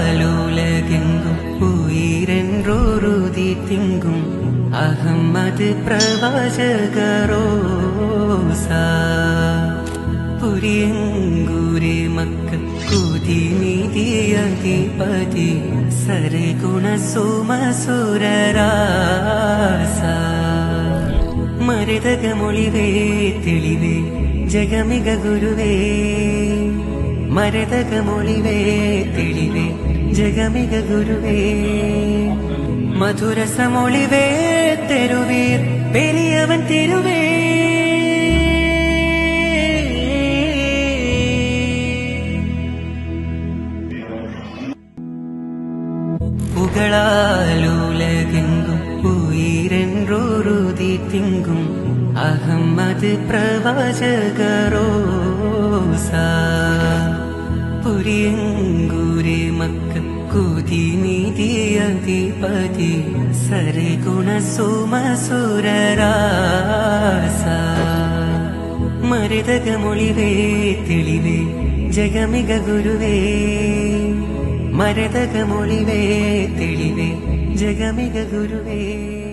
புகழாலுலகெங்கும் உயிரென்றோருதி திங்கும் அகமது பிரவாசகரோசா புரியங்குரே மக்கள் குதி மீதி அதிபதி சரகுண சுமசுரராசா மருதக மொழிவே தெளிவே ஜெகமிக குருவே മൊഴിവേ തെളിവേ ജഗമിക ഗുരുവേ മധുരസമൊളിവേ തെരുവീർ പെരിയവൻ തെരുവേ புகழாலுலகெங்கும் உயிரென்றோருதி திங்கும் அகம்மது പ്രവാചകരോസാ പുരിയങ്കൂരെ മക്കൾ കുതി നീതിയധിപതി സരഗുണ സുമസുരരാസ മരുതക മൊഴിവേ തെളിവേ ജഗമിക ഗുരുവേ. മരതക മൊഴിവേ തെളിവേ ജഗമിക ഗുരുവേ.